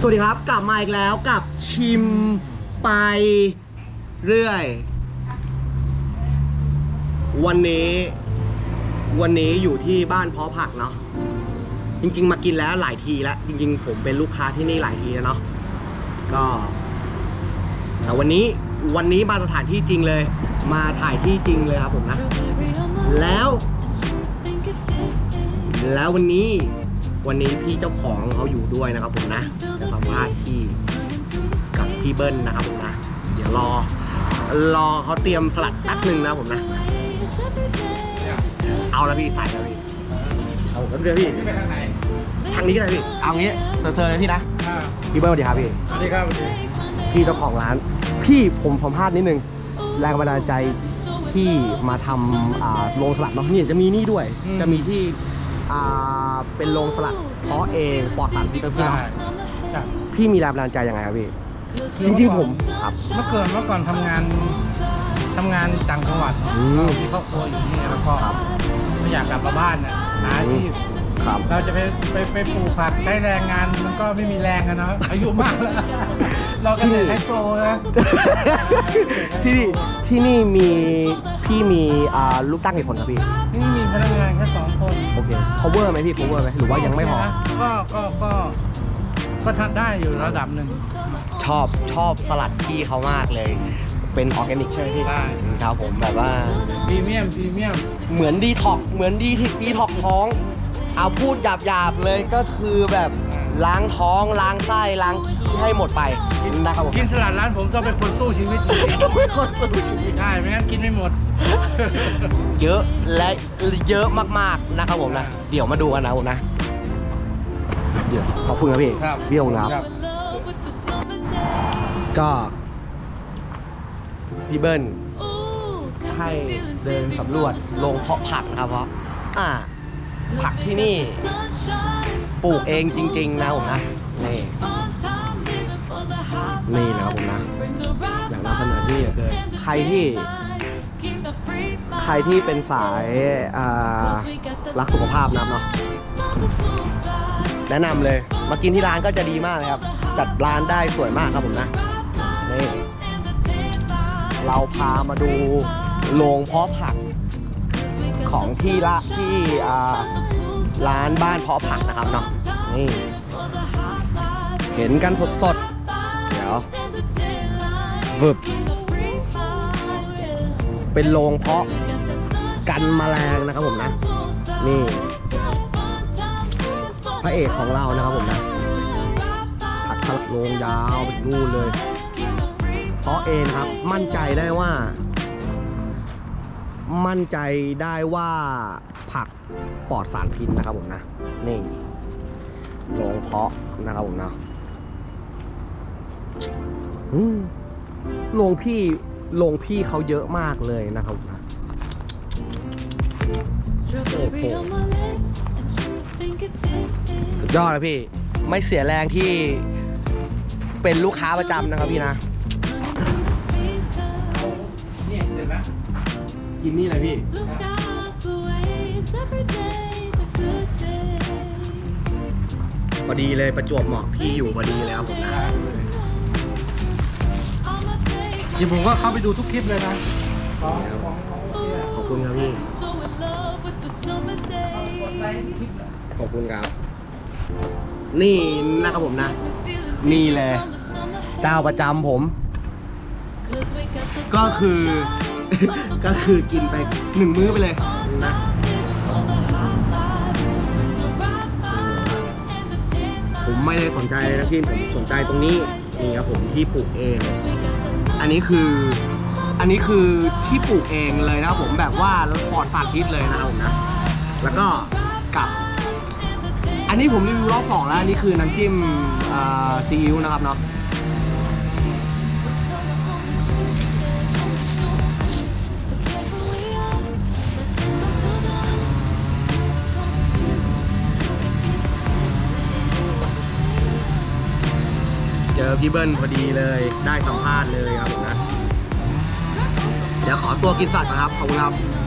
สวัสดีครับกลับมาอีกแล้วกับชิมไปเรื่อย วันนี้วันนี้อยู่ที่บ้านเพาะผักเนาะจริง ๆ มากินแล้วหลายทีแล้วจริง ๆ ผมเป็นลูกค้าที่นี่หลายทีแล้วเนาะก็แต่วันนี้วันนี้มาสถานที่จริงเลย มาถ่ายที่จริงเลยครับผมนะ แล้ว แล้ววันนี้ วันนี้พี่เจ้าของเขาอยู่ด้วยนะครับผมนะจะสัมภาษณ์ที่กับพี่เบิ้ลนะครับผมนะ เดี๋ยวรอ รอเขาเตรียมสลัดแป๊บหนึ่งนะผมนะ เอาละพี่ใส่แล้วพี่เอาแป๊บเดียวพี่ไปทางไหนทางนี้ก็ได้พี่ เอางี้เซอร์ๆเลยพี่นะอ่าพี่เบิ้ลสวัสดีครับพี่สวัสดีครับสวัสดีพี่เจ้าของร้าน พี่ผมสัมภาษณ์นิดนึงแรงบันดาลใจที่มาทำอ่าโรงสลัดเนาะนี่จะมีนี่ด้วย จะมีที่อ่า เป็นโรงสลัดเพาะเองปลอดสารพิษนะพี่ได้เนาะจ้ะพี่มีแรงบันดาลใจยังไงครับพี่จริงๆผมครับ เมื่อเกินเมื่อก่อนทำงานทำงานต่างจังหวัดอืม มีครอบครัวอยู่นี่แล้วก็ครับไม่อยากกลับมาบ้านน่ะหาอาชีพครับ เราจะไปไปไปปลูกผักใช้แรงงานมันก็ไม่มีแรงอะเนาะอายุมากแล้ว เราเกษตรไฮโซนะที่นี่ที่นี่มีพี่มีอ่าลูกตั้งกี่คนครับพี่ นี่มีพนักงานแค่สองคนโอเค cover ไหมพี่ cover ไหมหรือว่ายังไม่พอก็ก็ก็ก็ทัดได้อยู่ระดับหนึ่ง ชอบชอบสลัดพี่เขามากเลย เป็นออร์แกนิกใช่ไหมพี่ใช่ ครับผมแบบว่า พรีเมียมพรีเมียมเหมือนดีท็อกเหมือนดีดีท็อกท้อง เอาพูดหยาบหยาบๆเลยก็คือแบบ ล้างท้องล้างไส้ล้างขี้ให้หมดไปนะครับผมกินสลัดร้านผมต้องเป็นคนสู้ชีวิตจริงไม่คนสู้ชีวิตๆใช่ไม่งั้นกินไม่หมด เยอะและเยอะมากๆนะครับผมนะ เดี๋ยวมาดูกันนะผมนะเดี๋ยวขอบคุณครับพี่ครับพี่องค์นะครับ ก็พี่เบิ้ลให้เดินสำรวจโรงเพาะผักนะครับเพราะอ่า ผักที่นี่ ปลูกเองจริง ๆ นะผมนะ นี่ นี่นะครับผมนะ อยากนำเสนอที่ใครที่ ใครที่เป็นสายรักสุขภาพนะเนาะแนะนำเลย มากินที่ร้านก็จะดีมากเลยครับ จัดร้านได้สวยมากครับผมนะนี่เราพามาดูโรงเพาะผัก ของที่ละที่ร้านบ้านเพาะผักนะครับเนาะนี่เห็นกันสดๆ เดี๋ยววึบเป็นโรงเพาะกันแมลงนะครับผมนะ นี่พระเอกของเรานะครับผมนะผักสลัดโรงยาวไปนู่นเลยเพราะเองครับมั่นใจได้ว่า มั่นใจได้ว่าผักปลอดสารพิษนะครับผมนะนี่โรงเพาะนะครับผมนะอืมโรงพี่โรงพี่เขาเยอะมากเลยนะครับผมนะสุดยอดนะพี่ ไม่เสียแรงที่เป็นลูกค้าประจำนะครับพี่นะเนี่ยเห็นไหม กินนี่เลยพี่พอดีเลยประจวบเหมาะพี่อยู่พอดีเลยครับผมนะเดี๋ยวผมก็เข้าไปดูทุกคลิปเลยนะ ของของของเนี่ยขอบคุณครับพี่กดไลค์คลิปอะขอบคุณครับ นี่นะครับผมนะนี่เลยเจ้าประจำผมก็คือ ก็คือกินไปหนึ่งมื้อไปเลยนะผมไม่ได้สนใจเลยนะพี่ผมสนใจตรงนี้นี่ครับผมที่ปลูกเอง อันนี้คืออันนี้คือที่ปลูกเองเลยนะครับผมแบบว่าปลอดสารพิษเลยนะครับผมนะแล้วก็กับอันนี้ผมรีวิวรอบสองแล้วอันนี้คือน้ำจิ้มซีอิ๊วนะครับเนาะ อพี่เบิ้ลพอดีเลย ได้สัมภาษณ์เลยครับผมนะ เดี๋ยวขอตัวกินสัตว์นะครับ ขอบคุณครับ